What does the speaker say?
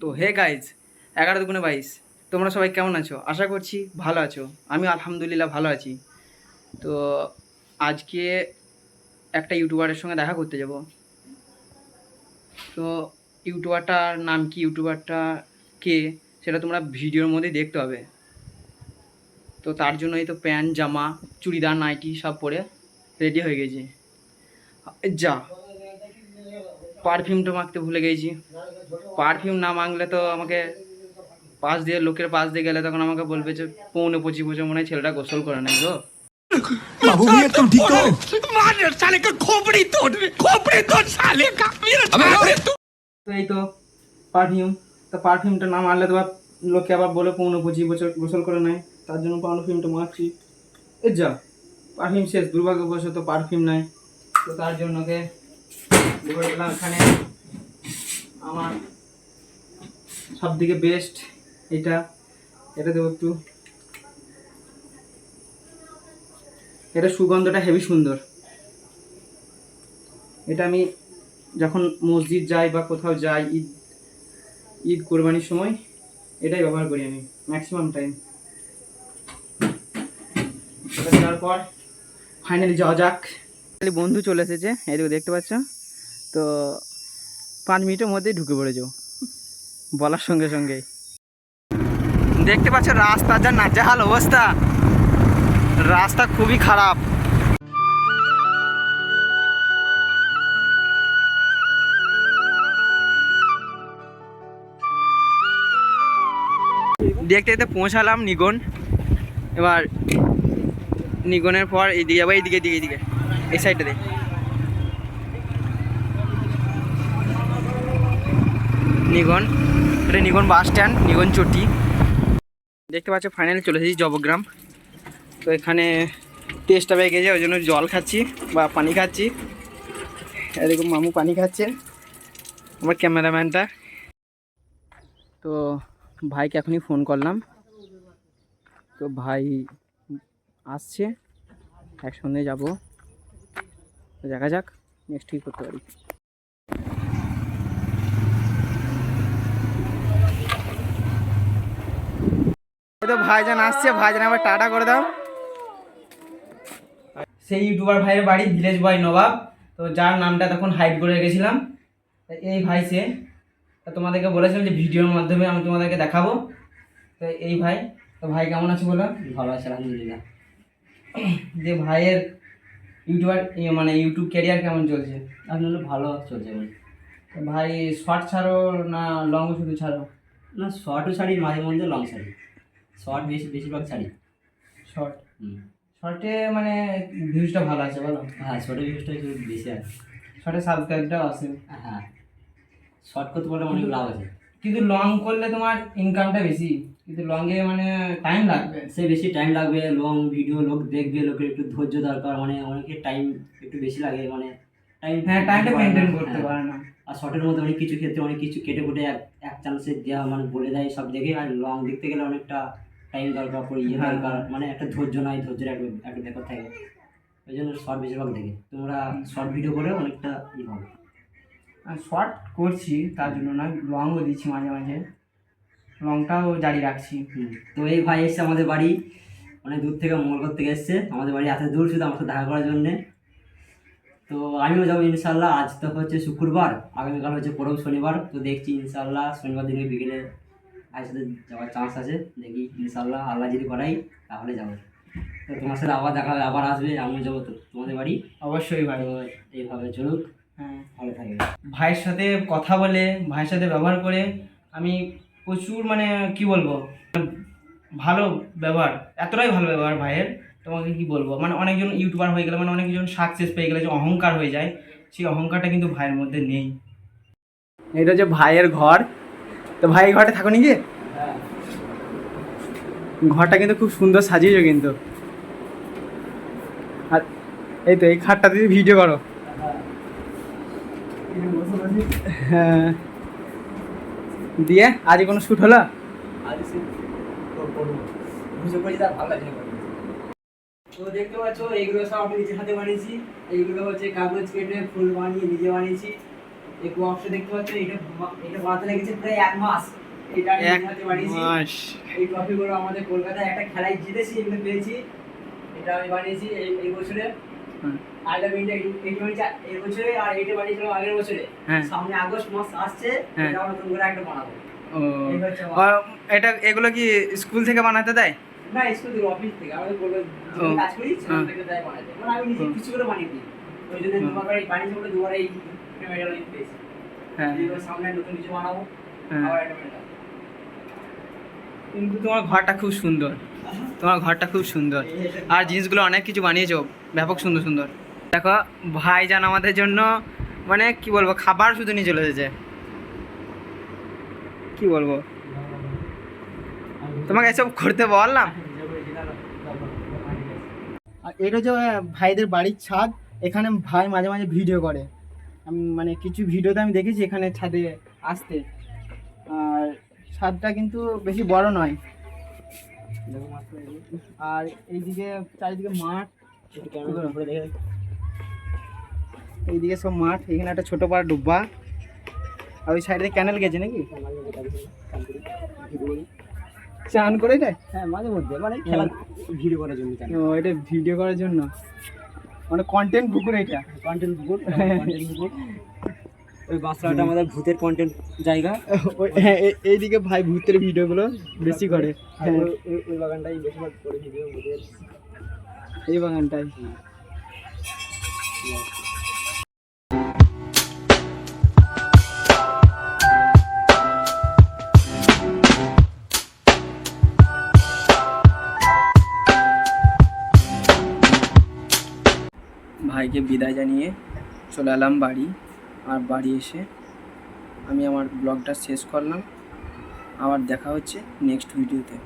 তো hey guys এগারো দুগুণে বাইশ, তোমরা সবাই কেমন আছো? আশা করছি ভালো আছো। আমি আলহামদুলিল্লাহ ভালো আছি। তো আজকে একটা ইউটিউবারের সঙ্গে দেখা করতে যাব। তো ইউটিউবারটার নাম কি? ইউটিউবারটা কে? সেটা তোমরা ভিডিওর মধ্যেই দেখতে হবে তো তার জন্যই তো প্যান্ট, জামা, চুড়িদার, নাইটি সব পরে রেডি হয়ে গেছি। যা। পারফিউমটা মাখতে ভুলে গেছি পারফিউম না মাখলে তো আমাকে পাশ দিয়ে লোকের পাশ দিয়ে গেলে তখন আমাকে বলবে যে পৌনে পঁচিশ বছর মনে হয় ছেলেটা গোসল করে নাই গো बाबू भैया तुम ठीक हो मार साले का खोपड़ी तोड़ खोपड़ी तोड़ साले का मेरा छोड़ तू তো এই তো পারফিউম তো পারফিউমটা না মারলে তো আবার লোকে আবার বলে পৌনে পঁচিশ বছর গোসল করে নেয় তার জন্য পারফিউমটা মারছি এ যা পারফিউম শেষ দুর্ভাগ্যবশত পারফিউম নাই তো তার জন্য ওকে দিলাম এখানে আমার সব থেকে বেস্ট এটা এটা দেবো একটু। এটা সুগন্ধটা হেভি সুন্দর। এটা আমি যখন মসজিদ যাই বা কোথাও যাই, ঈদ ঈদ কোরবানির সময়, এটাই ব্যবহার করি আমি ম্যাক্সিমাম টাইম এটা দেওয়ার পর ফাইনালি যাওয়া যাক। বন্ধু চলে এসেছে এদিকে দেখতে পাচ্ছ? তো পাঁচ মিনিটের মধ্যেই ঢুকে পড়েছো বলার সঙ্গে সঙ্গেই দেখতে পাচ্ছ রাস্তার যা নাজেহাল অবস্থা। রাস্তা খুবই খারাপ। দেখতে দেখতে পৌঁছালাম নিগন। এবার নিগনের পর এইদিকে আবার এইদিকে এদিকে এদিকে। এই সাইডটাতে নিগন, এটা নিগন বাস স্ট্যান্ড, নিগন চটি। দেখতে পাচ্ছ ফাইনালি চলে এসেছি জবগ্রাম। তো এখানে টেস্টটা পেয়ে গেছে ওই জন্য জল খাচ্ছি বা পানি খাচ্ছি। এরকম মামু পানি খাচ্ছে, আমার ক্যামেরাম্যানটা। তো ভাইকে এখনই ফোন করলাম। তো ভাই আসছে, একসঙ্গে যাব। দেখা যাক নেক্সট কী করতে পারি। তো ভাইজান আসছে ভাইজান আবার টাটা করে দাও। সেই ইউটিউবার ভাইয়ের বাড়ি ভিলেজ বয় নবাব। তো যার নামটা তখন হাইড করে রেখেছিলাম। এই ভাই সে। তা তোমাদেরকে বলেছিলাম যে ভিডিওর মাধ্যমে আমি তোমাদেরকে দেখাবো। তো এই ভাই তো ভাই কেমন আছে বলো? ভালো আছে আলহামদুলিল্লাহ। যে ভাইয়ের ইউটিউবার ইয়ে মানে ইউটিউব ক্যারিয়ার কেমন চলছে? আপনার ভালো চলছে ভাই। শর্ট ছাড়ো না লং শুধু ছাড়ো? না শর্টও শাড়ি মাঝে মধ্যে লং শাড়ি শর্ট বেশি বেশিরভাগ শাড়ি। শর্ট শর্টে মানে ভিউজটা ভালো আছে বলো। হ্যাঁ শর্টের ভিউজটা একটু বেশি আছে। শর্টে সাবস্ক্রাইবটাও আছে। হ্যাঁ। শর্ট করতে পারলে অনেক লাভ আছে। কিন্তু লং করলে তোমার ইনকামটা বেশি। কিন্তু লংয়ে মানে টাইম লাগবে। সে বেশি টাইম লাগবে লং ভিডিও লোক দেখবে লোকের একটু ধৈর্য দরকার মানে অনেকের টাইম একটু বেশি লাগে মানে টাইম হ্যাঁ টাইমটা মেনটেন করতে পারে না। আর শর্টের মধ্যে অনেক কিছু ক্ষেত্রে অনেক কিছু কেটে কুটে এক এক চান্সে দেওয়া মানে বলে দেয় সব দেখে আর লং দেখতে গেলে অনেকটা টাইম দরকার পড়ে ইয়ে। দরকার মানে একটা ধৈর্য নাই ধৈর্যের একটা একটা ব্যাপার থাকে। ওই জন্য শর্ট বেশিরভাগ দেখে। তোমরা শর্ট ভিডিও করে অনেকটা ই হবে শর্ট করছি তার জন্য না লংও দিচ্ছি মাঝে মাঝে। লংটাও জারি রাখছি। হুম। তো এই ভাই এসছে আমাদের বাড়ি। অনেক দূর থেকে মঙ্গলকর থেকে এসছে। আমাদের বাড়ি এত দূর শুধু আমার সাথে দেখা করার জন্যে। তো আমিও যাব ইনশাল্লাহ আজ তো হচ্ছে শুক্রবার। আগামীকাল হচ্ছে পরব শনিবার। তো দেখছি ইনশাল্লাহ শনিবার দিনে বিকেলে ভাইয়ের সাথে যাওয়ার চান্স আছে। দেখি ইনশাল্লাহ আল্লাহ যদি করাই তাহলে যাব। তো তোমার সাথে আবার দেখা হবে আবার আসবে আমিও যাব তো। তোমাদের বাড়ি? অবশ্যই ভাই এইভাবে চলুক হ্যাঁ। ভালো থাকবে। ভাইয়ের সাথে কথা বলে ভাইয়ের সাথে ব্যবহার করে আমি প্রচুর মানে কি বলব ভালো ব্যবহার এতটাই ভালো ব্যবহার ভাইয়ের। তোমাকে কি বলব মানে অনেকজন ইউটিউবার হয়ে গেলে মানে অনেকজন সাকসেস পেয়ে গেলে যে অহংকার হয়ে যায় সেই অহংকারটা কিন্তু ভাইয়ের মধ্যে নেই। এটা যে ভাইয়ের ঘর তো ভাই এই ঘরটা থাকো নাকি ঘরটা কিন্তু খুব সুন্দর সাজিয়েছো কিন্তু। আর এই তো এই খাটটা দিয়ে ভিডিও করো। হ্যাঁ। দিয়ে আজ কোনো শ্যুট হলো? তো দেখতে পাচ্ছ, এইগুলো সব নিজের হাতে বানিয়েছি। এইগুলো হচ্ছে কাগজ কেটে ফুল বানিয়ে নিজে বানিয়েছি। এই দেখতে এটা এটা বানাতে লেগেছে প্রায় এক মাস। এটা আমি এক নিজে হাতে বানিয়েছি এই কফিগুলো আমাদের কলকাতায় একটা খেলায় জিতেছি এগুলো পেয়েছি। এটা আমি বানিয়েছি এই এই বছরে। হুম। আইলাভ ইন্ডিয়া এই বানিয়েছি এই বছরে আর এইটা বানিয়েছিলাম আগের বছরে। হ্যাঁ। সামনে আগস্ট মাস আসছে হ্যাঁ। এটা আমরা নতুন করে একটা বানাবো। ও। এই হচ্ছে আমার- আর এটা এগুলো কি স্কুল থেকে বানাতে দেয়? না স্কুল থেকে অফিস থেকে। আমাদের কাজ করি সেখান হ্যাঁ। থেকে তাই বানাতে। মানে আমি নিজে কিছু করে বানিয়ে দিই। ওই জন্য। দুবার এই বানিয়েছি বলে দুবার এই মেডাল পেয়েছি হ্যাঁ। সামনে নতুন কিছু বানাবো হ্যাঁ। আবার একটা কিন্তু তোমার ঘরটা খুব সুন্দর। তোমার ঘরটা খুব সুন্দর। আর জিনিসগুলো অনেক কিছু বানিয়েছো ব্যাপক সুন্দর সুন্দর। দেখো ভাইজান আমাদের জন্য মানে কি বলব খাবার শুধু নিয়ে চলে এসেছে। কি বলব? তোমাকে এসব করতে বললাম। আর এটা হচ্ছে ভাইদের বাড়ির ছাদ। এখানে ভাই মাঝে মাঝে ভিডিও করে। আমি মানে কিছু ভিডিওতে আমি দেখেছি এখানে ছাদে আসতে। আর ছাদটা কিন্তু বেশি বড় নয়। আর এইদিকে চারিদিকে মাঠ। এইদিকে সব মাঠ এখানে একটা ছোট পাড়া ডুব্বা। আর ওই সাইডে ক্যানেল গেছে নাকি? চান করে দেয় হ্যাঁ মাঝে মধ্যে। মানে খেলা ভিডিও করার জন্য ও এটা ভিডিও করার জন্য। মানে কন্টেন্ট পুকুর এটা। কন্টেন্ট বুকুর কন্টেন্ট ওই বাসরাটা আমাদের ভূতের কন্টেন্ট জায়গা। ওই- হ্যাঁ এইদিকে ভাই ভূতের ভিডিওগুলো বেশি করে। হ্যাঁ। ওই- বাগানটাই বেশিরভাগ করে ভিডিও ভূতের এই বাগানটাই। ভাইকে বিদায় জানিয়ে চলে এলাম বাড়ি। আর বাড়ি এসে আমি আমার ব্লগটা শেষ করলাম। আবার দেখা হচ্ছে নেক্সট ভিডিওতে